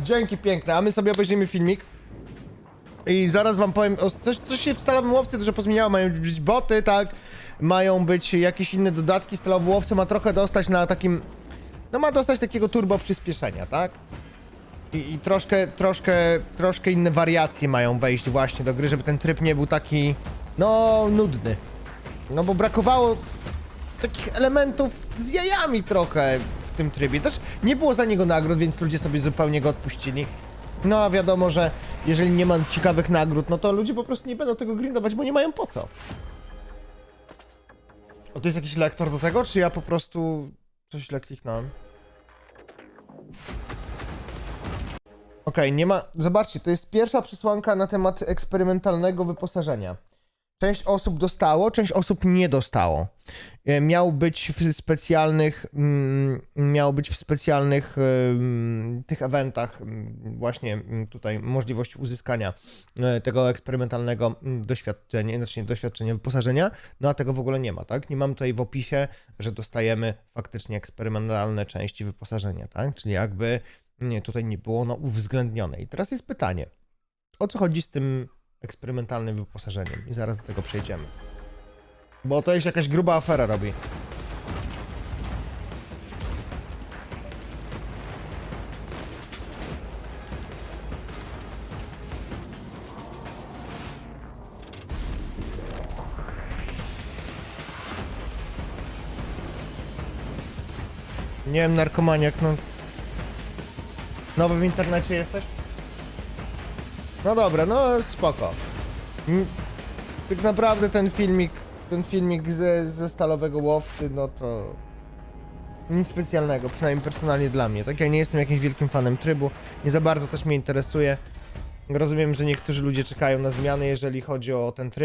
Dzięki piękne, a my sobie obejrzymy filmik. I zaraz wam powiem, o, coś, coś się w stalowym łowcy dużo pozmieniało, mają być boty, tak? Mają być jakieś inne dodatki, stalowy łowcy ma trochę dostać na takim... No ma dostać takiego turbo przyspieszenia, tak? I, I troszkę, troszkę, troszkę inne wariacje mają wejść właśnie do gry, żeby ten tryb nie był taki, no, nudny. No bo brakowało takich elementów z jajami trochę w tym trybie. Też nie było za niego nagród, więc ludzie sobie zupełnie go odpuścili. No a wiadomo, że jeżeli nie ma ciekawych nagród, no to ludzie po prostu nie będą tego grindować, bo nie mają po co. O, to jest jakiś lektor do tego, czy ja po prostu coś źle kliknąłem? Okej, nie ma. Zobaczcie, to jest pierwsza przesłanka na temat eksperymentalnego wyposażenia. Część osób dostało, część osób nie dostało. E, Miał być w specjalnych, mm, miał być w specjalnych em, tych eventach mm, właśnie mm, tutaj możliwość uzyskania e, tego eksperymentalnego mm, doświadczenia, znaczy doświadczenia, wyposażenia, no a tego w ogóle nie ma, tak? Nie mam tutaj w opisie, że dostajemy faktycznie eksperymentalne części wyposażenia, tak? Czyli jakby nie, tutaj nie było ono uwzględnione. I teraz jest pytanie, o co chodzi z tym eksperymentalnym wyposażeniem? I zaraz do tego przejdziemy. Bo to jest jakaś gruba afera robi. Nie wiem, narkomaniak, no. Nowy w internecie jesteś? No dobra, no spoko. Mm, Tak naprawdę ten filmik, ten filmik ze, ze stalowego łowcy, no to nic specjalnego, przynajmniej personalnie dla mnie. Tak ja nie jestem jakimś wielkim fanem trybu, nie za bardzo też mnie interesuje. Rozumiem, że niektórzy ludzie czekają na zmiany, jeżeli chodzi o ten tryb.